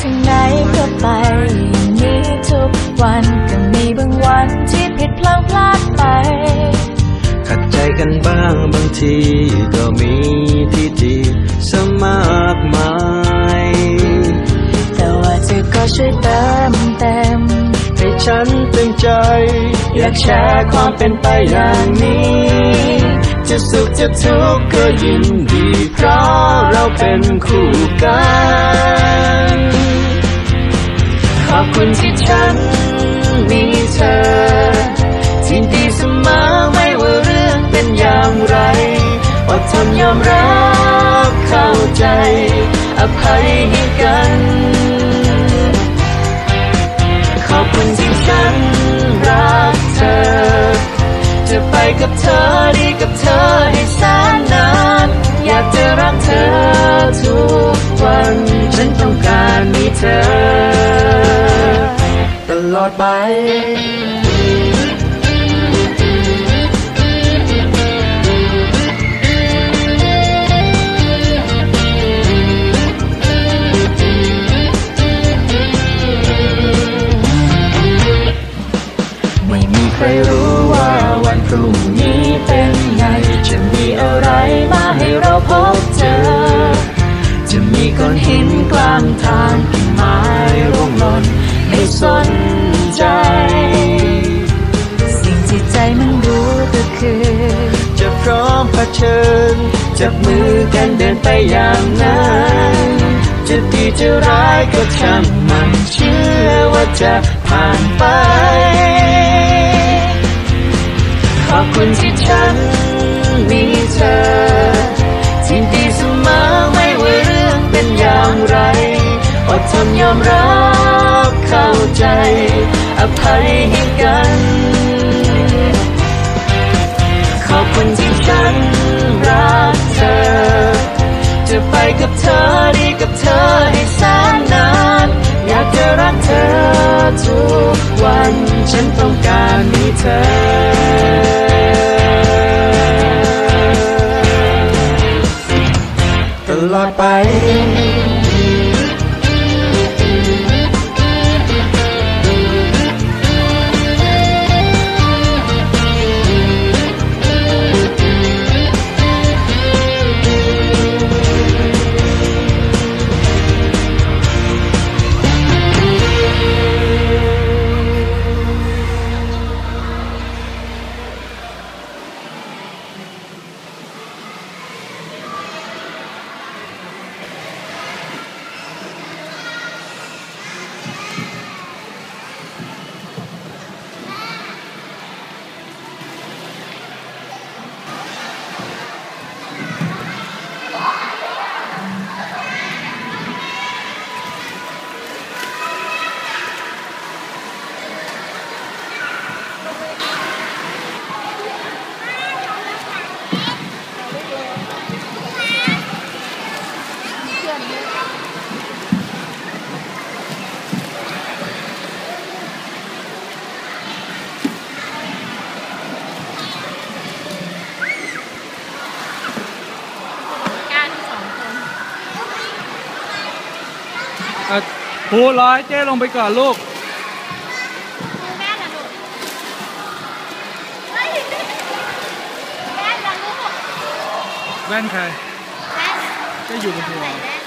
ถึงไหนก็ไปอย่างนี้ทุกวันก็มีบางวันที่ผิดพลังพลาดไป ขัดใจกันบ้างบางทีก็มีที่ดีสมากมาย แต่ว่าเธอก็ช่วยเติมเต็มให้ฉันเต็มใจ อยากแชร์ความเป็นไปอย่างนี้ จะสุขจะทุกข์ก็ยินดี เพราะเราเป็นคู่กัน อบคุณที่ฉันมีเธอที่ดีเสมอไม่ว่าเรื่องเป็นอย่างไรอดทนยอมรับเข้าใจ อภัยให้กัน ขอบคุณที่ฉันรักเธอ จะไปกับเธอดีกับเธอให้แสนนาน อยากจะรักเธอทุก ไป ไม่มีใครรู้ว่าวันพรุ่งนี้เป็นไง จะมีอะไรมาให้เราพบเจอ จะมีก้อนหินกลางทาง เชิญ จับมือกันเดินไปอย่างนั้นจะดีจะร้ายก็ช่างมันเชื่อว่าจะผ่านไป ขอบคุณที่ฉันมีเธอที่ดีเสมอไม่ว่าเรื่องเป็นอย่างไรอดทนยอมรับเข้าใจ อภัยให้กัน ฉันต้องการมีเธอ ตลอดไป อะครูร้อยเจ้ลงไปก่อนลูกแม่ละลูกเฮ้ยแม่ละลูกแว่นใครแม่เจ้อยู่บนหัวใส่แว่น